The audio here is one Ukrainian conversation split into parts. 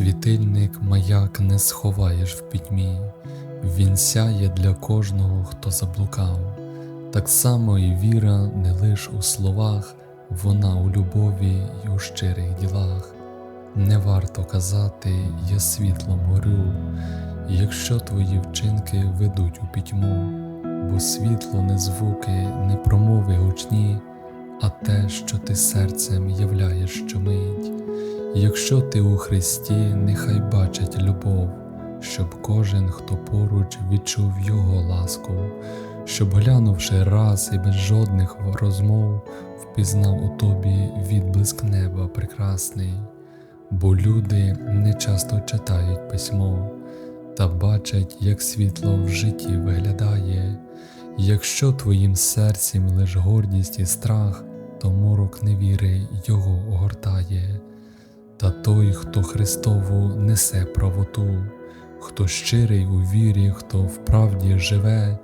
Світильник маяк не сховаєш в пітьмі, він сяє для кожного, хто заблукав. Так само і віра не лиш у словах, вона у любові й у щирих ділах. Не варто казати, я світлом горю, якщо твої вчинки ведуть у пітьму, бо світло не звуки, не промови гучні, а те, що ти серцем являєш щомить. Якщо ти у Христі, нехай бачить любов, щоб кожен, хто поруч, відчув Його ласку, щоб глянувши раз і без жодних розмов, впізнав у тобі відблиск неба прекрасний, бо люди не часто читають письмо та бачать, як світло в житті виглядає. Якщо твоїм серцем лиш гордість і страх, то морок невіри його огортає. Та той, хто Христову несе правоту, хто щирий у вірі, хто в правді живе,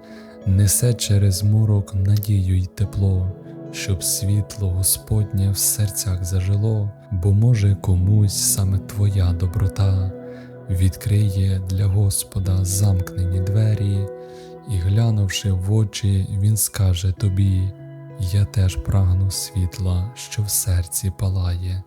несе через морок надію й тепло, щоб світло Господнє в серцях зажило, бо може комусь саме твоя доброта відкриє для Господа замкнені двері, і глянувши в очі, Він скаже тобі: Я теж прагну світла, що в серці палає.